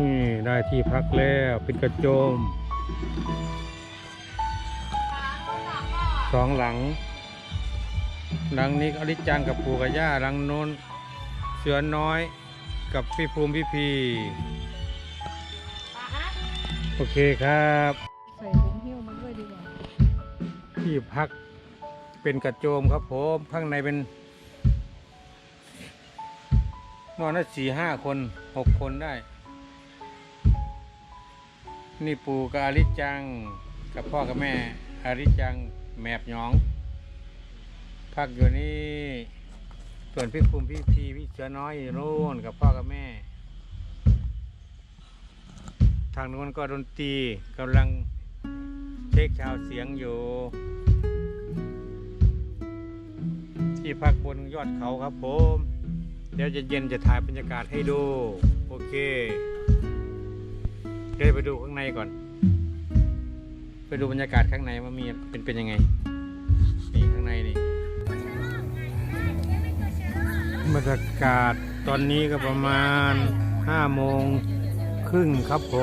นี่ได้ที่พักแล้วเป็นกระโจมสองหลัง หลังนี้อริจังกับปู่กับย่าหลังโน้นเสือน้อยกับพี่ภูมิพี่พีโอเคครับ ใส่ถุงหิ้วมาด้วยดีกว่าที่พักเป็นกระโจมครับผมข้างในเป็น นอนได้สี่ห้าคนหกคนได้ นี่ปู่กับอาริจัง กับพ่อกับแม่อาริจังแมบหยอง พักอยู่นี่ส่วนพี่คุมพี่พีพี่เสือน้อยอยู่นู่นกับพ่อกับแม่ ทางนู้นก็ดนตรีกำลังเช็คชาวเสียงอยู่ ที่พักบนยอดเขาครับผม เดี๋ยวจะเย็นจะถ่ายบรรยากาศให้ดู โอเค เดี๋ยวไปดูข้างในก่อน ไปดูบรรยากาศข้างในว่ามีเป็นเป็นยังไง นี่ข้างในนี่ บรรยากาศตอนนี้ก็ประมาณห้าโมงครึ่งครับผ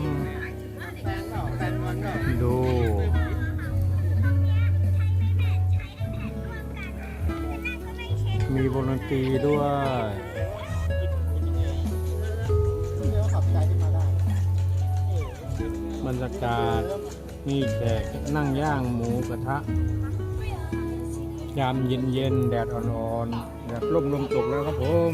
ม ดูมีวงดนตรีด้วย การมีแขกนั่งย่างหมูกระทะ ยามเย็นๆ แดดอ่อนๆ แดดร่มลมตกแล้วครับผม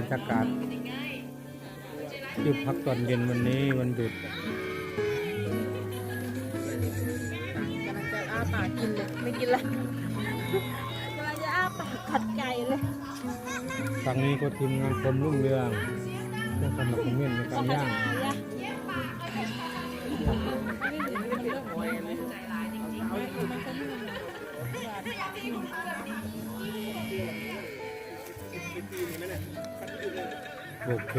รรยากาศที่พักตอนเย็นวันนี้วันหยุดกำลังจะอ้าปากกินเลยไม่กินละกำลังจะอ้าปากขัดไก่เลยฝั่งนี้ก็ทีมงานกรมรุ่งเรืองเพื่อสมัครคอมเมนต์ในการย่าง โอเค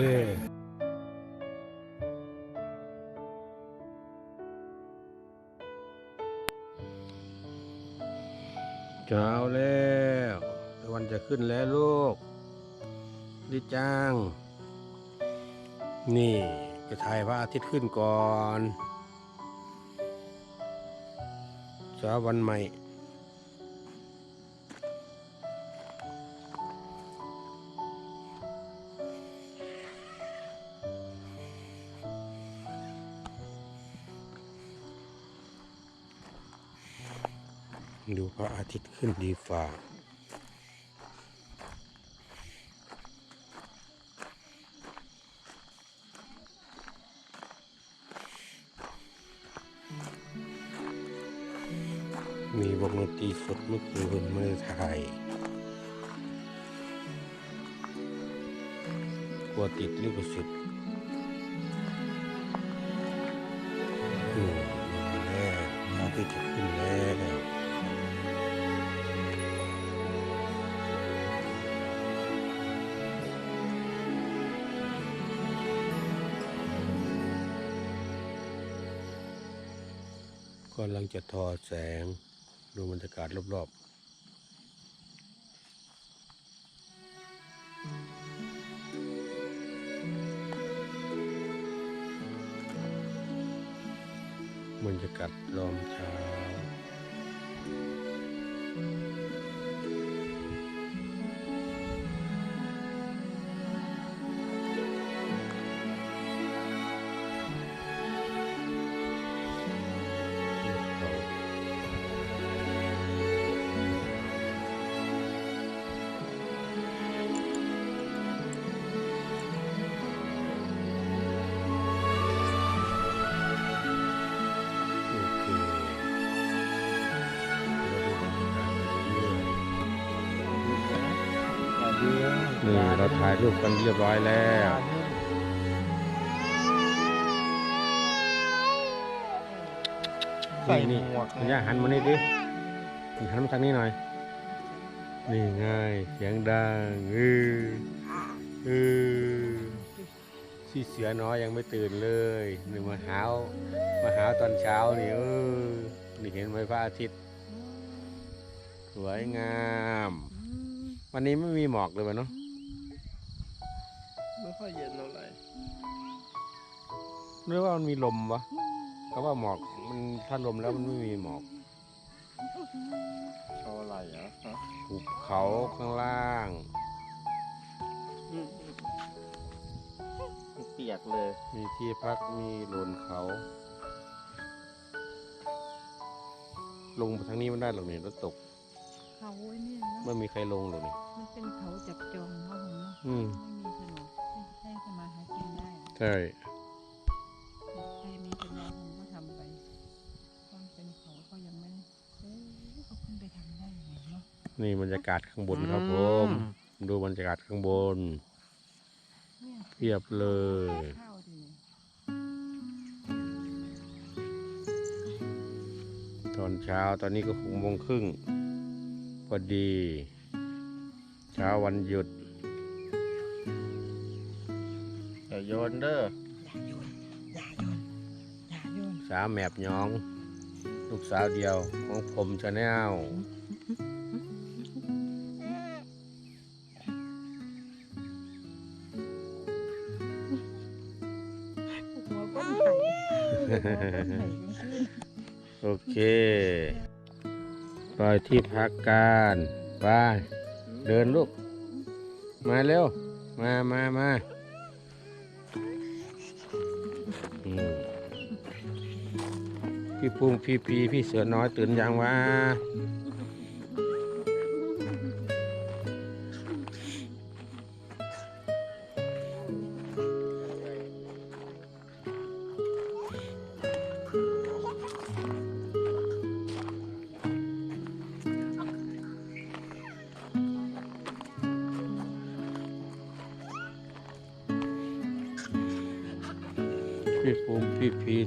เช้าแล้วตะวันจะขึ้นแล้วลูกดีจัง นี่จะถ่ายพระอาทิตย์ขึ้นก่อนเช้าวันใหม่ ดูพระอาทิตย์ขึ้นดีฝ่ามีวงดนตรีสดเมื่อคืนไม่ได้ถ่ายกลัวติดลิขสิทธิ์อืมแน่พระอาทิตย์จะขึ้นแล้ว กำลังจะทอแสง ดูบรรยากาศรอบๆบรรยากาศลอมเช้า เราถ่ายรูปกันเรียบร้อยแล้วใส่หนี่มวกคุณย่าหันมานี่ดิหันมาทางนี้หน่อย นี่ไงเสียงดังเออเออที่เสือน้อยยังไม่ตื่นเลยนี่มาหาวมาหาวตอนเช้านี่เออนี่เห็นไหมพระอาทิตย์ สวยงาม วันนี้ไม่มีหมอกเลยวะเนาะไม่ ค่อยเย็นเท่าไหร่หรือว่ามันมีลมวะก็ว่าหมอกมันถ้าลมแล้วมันไม่มีหมอกเอาอะไรอะฮะภูเขาข้างล่างเปียกเลยมีที่พักมีโลนเขา ลงไปทางนี้มันได้หรอกนี่รถตกเขาไว้เนี่ยเนาะไม่มีใครลงหรอกนี่มันเป็นเขาจับจองเขาผมเนาะอืม ไม่มีถนน ให้ให้สมาหากินได้ใช่ใครมีปัญญาผมก็ทำไปตอนเป็นเขาก็ยังไม่เอ๊ะเขาขึ้นไปทำได้ยังไงเนาะนี่บรรยากาศข้างบนครับผมดูบรรยากาศข้างบนเนี่ยเพียบเลยข้าวดีตอนเช้าตอนนี้ก็หกโมงครึ่งพอดี เช้าวันหยุด โยนเด้ออย่าโยนอย่าโยนอย่าโยนสาวแมบหยอง ลูกสาวเดียวของผมชาแนลหัวก้นไข่หัวก้นไข่ยังขึ้นโอเคปล่อยที่พักการไปเดินลูก มาเร็ว มามามา พี่ปุ้งพี่พีพี่เสือน้อยตื่นยังวะ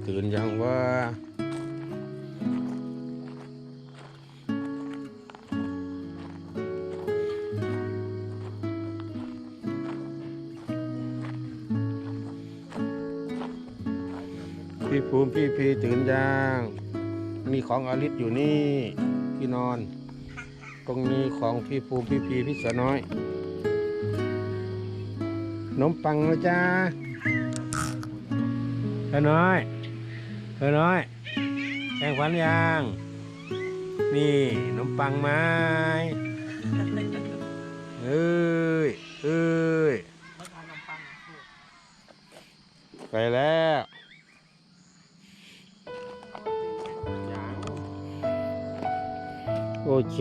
ตื่นยังวะพี่ภูมิพี่พีตื่นยังมีของอลิศอยู่นี่ที่นอน ตรงนี้ของพี่ภูมิพี่พีพี่เสือน้อยนมปังนะจ๊ะเธอน้อย เธอน้อยแข่งฝันยังนี่ขนมปังไม้เอ้ยเอ้ยไปแล้วโอเค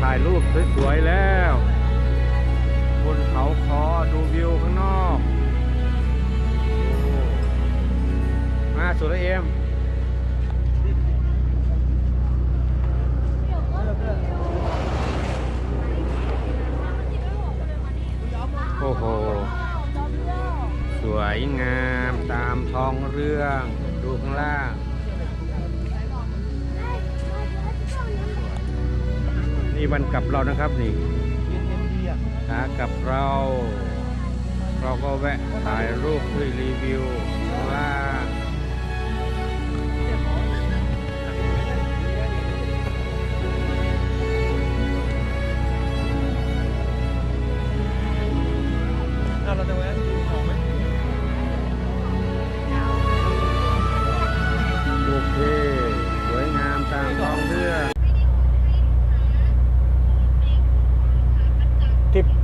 ถ่ายรูปสวยๆแล้ว บนเขาคอดูวิวข้างนอกอมาสุรเอ็ม วันกลับเรานะครับนี่เย็นเย็นดีอะขากลับเรา เราก็แวะถ่ายรูปด้วยรีวิวว่าเอา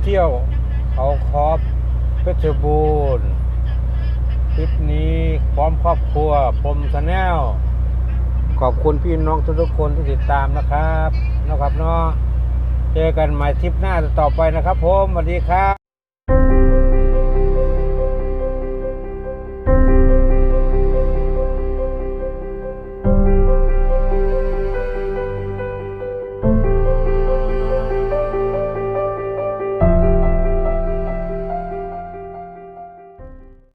เที่ยวเขาคอบเพชรบูรณ์ทริปนี้พร้อมครอบครัวพรมชาแนลขอบคุณพี่น้องทุกๆคนที่ติดตามนะครับนะครับเนาะเจอกันใหม่ทริปหน้าต่อไปนะครับผมสวัสดีครับ